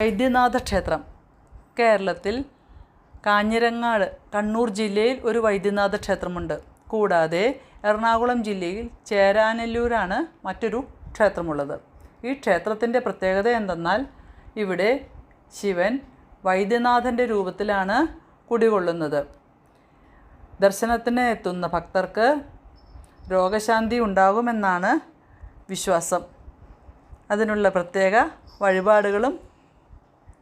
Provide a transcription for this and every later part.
വൈദ്യനാഥ ക്ഷേത്രം കേരളത്തിൽ കാഞ്ഞിരങ്ങാട് കണ്ണൂർ ജില്ലയിൽ ഒരു വൈദ്യനാഥ ക്ഷേത്രമുണ്ട് കൂടാതെ എറണാകുളം ജില്ലയിൽ ചേരാനല്ലൂരാണ് മറ്റൊരു ക്ഷേത്രമുള്ളത്. ഈ ക്ഷേത്രത്തിന്റെ പ്രത്യേകത എന്തെന്നാൽ ഇവിടെ ശിവൻ വൈദ്യനാഥന്റെ രൂപത്തിലാണ് കുടികൊള്ളുന്നത്. ദർശനത്തിന് എത്തുന്ന ഭക്തർക്ക് രോഗശാന്തി ഉണ്ടാകുമെന്നാണ് വിശ്വാസം. അതിനുള്ള പ്രത്യേക വഴിപാടുകളും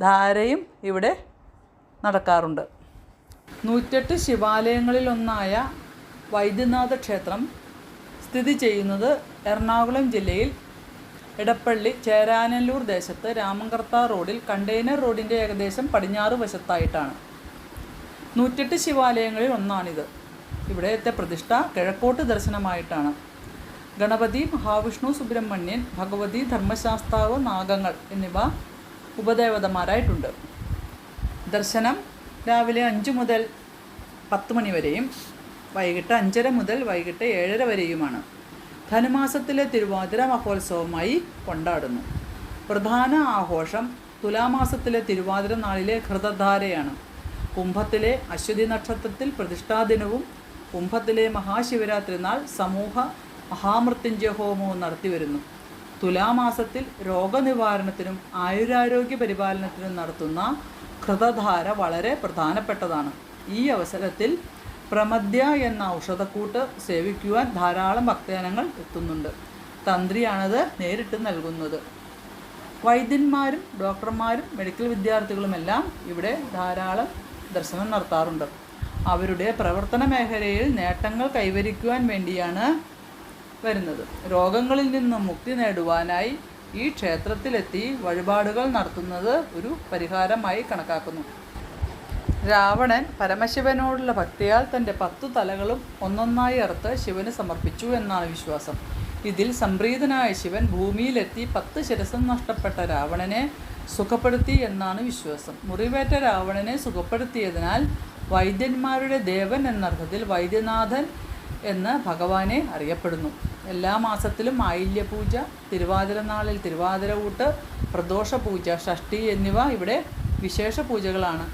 ധാരയും ഇവിടെ നടക്കാറുണ്ട്. നൂറ്റെട്ട് ശിവാലയങ്ങളിലൊന്നായ വൈദ്യനാഥ ക്ഷേത്രം സ്ഥിതി ചെയ്യുന്നത് എറണാകുളം ജില്ലയിൽ ഇടപ്പള്ളി ചേരാനല്ലൂർ ദേശത്ത് രാമങ്കർത്ത റോഡിൽ കണ്ടെയ്നർ റോഡിന്റെ ഏകദേശം പടിഞ്ഞാറ് വശത്തായിട്ടാണ്. നൂറ്റെട്ട് ശിവാലയങ്ങളിൽ ഒന്നാണിത്. ഇവിടത്തെ പ്രതിഷ്ഠ കിഴക്കോട്ട് ദർശനമായിട്ടാണ്. ഗണപതി മഹാവിഷ്ണു സുബ്രഹ്മണ്യൻ ഭഗവതി ധർമ്മശാസ്താവ് നാഗങ്ങൾ എന്നിവ ഉപദേവതമാരായിട്ടുണ്ട്. ദർശനം രാവിലെ അഞ്ച് മുതൽ പത്ത് മണി വരെയും വൈകിട്ട് അഞ്ചര മുതൽ വൈകിട്ട് ഏഴര വരെയുമാണ്. ധനുമാസത്തിലെ തിരുവാതിര മഹോത്സവമായി കൊണ്ടാടുന്നു. പ്രധാന ആഘോഷം തുലാമാസത്തിലെ തിരുവാതിര നാളിലെ ഘൃതധാരയാണ്. കുംഭത്തിലെ അശ്വതി നക്ഷത്രത്തിൽ പ്രതിഷ്ഠാദിനവും കുംഭത്തിലെ മഹാശിവരാത്രി നാൾ സമൂഹ മഹാമൃത്യുഞ്ജയ ഹോമവും നടത്തിവരുന്നു. തുലാമാസത്തിൽ രോഗനിവാരണത്തിനും ആയുരാരോഗ്യ പരിപാലനത്തിനും നടത്തുന്ന കൃതധാര വളരെ പ്രധാനപ്പെട്ടതാണ്. ഈ അവസരത്തിൽ പ്രമദ്യ എന്ന ഔഷധക്കൂട്ട് സേവിക്കുവാൻ ധാരാളം ഭക്തജനങ്ങൾ എത്തുന്നുണ്ട്. തന്ത്രിയാണത് നേരിട്ട് നൽകുന്നത്. വൈദ്യന്മാരും ഡോക്ടർമാരും മെഡിക്കൽ വിദ്യാർത്ഥികളുമെല്ലാം ഇവിടെ ധാരാളം ദർശനം നടത്താറുണ്ട്. അവരുടെ പ്രവർത്തന മേഖലയിൽ നേട്ടങ്ങൾ കൈവരിക്കുവാൻ വേണ്ടിയാണ് വരുന്നത്. രോഗങ്ങളിൽ നിന്ന് മുക്തി നേടുവാനായി ഈ ക്ഷേത്രത്തിലെത്തി വഴിപാടുകൾ നടത്തുന്നത് ഒരു പരിഹാരമായി കണക്കാക്കുന്നു. രാവണൻ പരമശിവനോടുള്ള ഭക്തിയാൽ തന്റെ പത്തു തലകളും ഒന്നൊന്നായി അറുത്ത് ശിവന് സമർപ്പിച്ചു എന്നാണ് വിശ്വാസം. ഇതിൽ സംപ്രീതനായ ശിവൻ ഭൂമിയിലെത്തി പത്ത് ശിരസം നഷ്ടപ്പെട്ട രാവണനെ സുഖപ്പെടുത്തി എന്നാണ് വിശ്വാസം. മുറിവേറ്റ രാവണനെ സുഖപ്പെടുത്തിയതിനാൽ വൈദ്യന്മാരുടെ ദേവൻ എന്നർത്ഥത്തിൽ വൈദ്യനാഥൻ എന്ന് ഭഗവാനെ അറിയപ്പെടുന്നു. എല്ലാ മാസത്തിലും ആയില്യപൂജ തിരുവാതിര നാളിൽ തിരുവാതിര ഊട്ട് പ്രദോഷ പൂജ ഷഷ്ടി എന്നിവ ഇവിടെ വിശേഷ പൂജകളാണ്.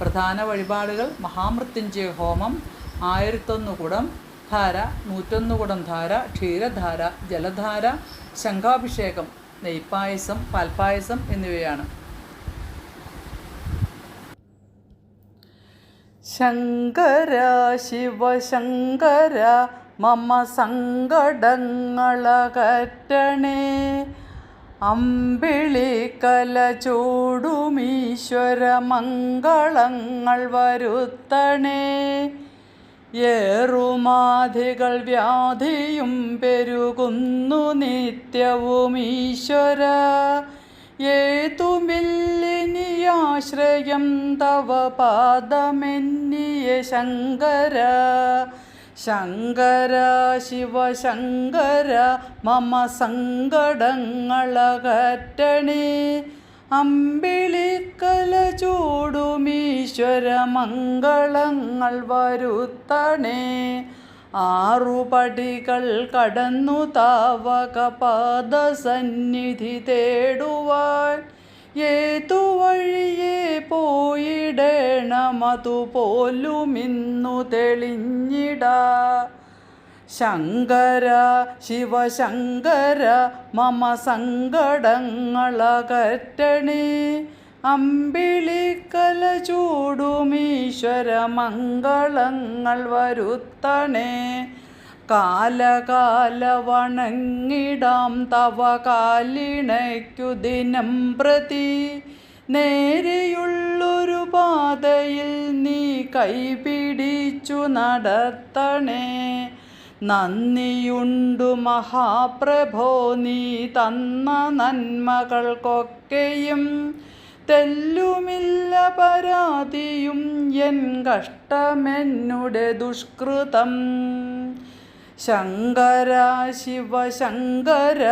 പ്രധാന വഴിപാടുകൾ മഹാമൃത്യുഞ്ജയ ഹോമം ആയിരത്തൊന്ന് കുടം ധാര നൂറ്റൊന്ന് കുടം ധാര ക്ഷീരധാര ജലധാര ശംഖാഭിഷേകം നെയ്പ്പായസം പാൽപ്പായസം എന്നിവയാണ്. ശങ്കര ശിവശങ്കര മമ സങ്കടങ്ങളകറ്റണേ. അമ്പിളി കല ചൂടുമീശ്വര മംഗളങ്ങൾ വരുത്തണേ. ഏറുമാധികൾ വ്യാധിയും പെരുകുന്നു നിത്യവും ഈശ്വര. ഏതുമില്ലിനിയാശ്രയം തവ പാദമെന്നിയ ശങ്കര ശങ്കര ശിവശങ്കര മമ സങ്കടങ്ങളകറ്റണേ അമ്പിളിക്കല ചൂടുമീശ്വര മംഗളങ്ങൾ വരുത്തണേ। ആറുപടികൾ കടന്നു താവക പാദസന്നിധി തേടുവാൻ। ഏതു പോയിടേണമതുപോലുമിന്നു തെളിഞ്ഞിട. ശങ്കര ശിവശങ്കര മമ സങ്കടങ്ങളകറ്റണേ. അമ്പിളിക്കല ചൂടുമീശ്വര മംഗളങ്ങൾ വരുത്തണേ. കാലകാല വണങ്ങിടാം തവ കാലിണയ്ക്കു ദിനം പ്രതി. നേരെയുള്ളൊരു പാതയിൽ നീ കൈപിടിച്ചു നടത്തണേ. നന്ദിയുണ്ടു മഹാപ്രഭോ നീ തന്ന നന്മകൾക്കൊക്കെയും തെല്ലുമില്ല പരാതിയും എൻ കഷ്ടമെന്നുടെ ദുഷ്കൃതം. ശങ്കര ശിവ ശങ്കര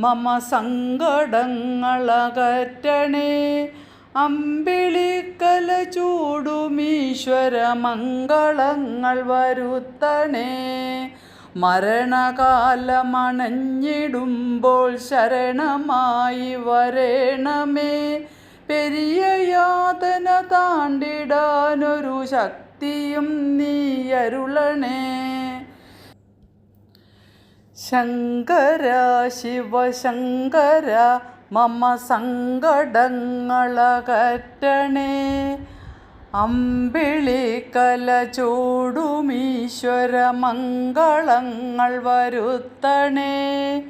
മമ സങ്കടങ്ങളകറ്റണേ. അമ്പിളിക്കല ചൂടുമീശ്വര മംഗളങ്ങൾ വരുത്തണേ. മരണകാലമണഞ്ഞിടുമ്പോൾ ശരണമായി വരേണമേ. പെരിയ യാതന താണ്ടിടാനൊരു ശക്തിയും നീ അരുളണേ. ശങ്കര ശിവശങ്കര മമ സങ്കടങ്ങളകറ്റണേ. അമ്പിളിക്കല ചൂടുമീശ്വര മംഗളങ്ങൾ വരുത്തണേ.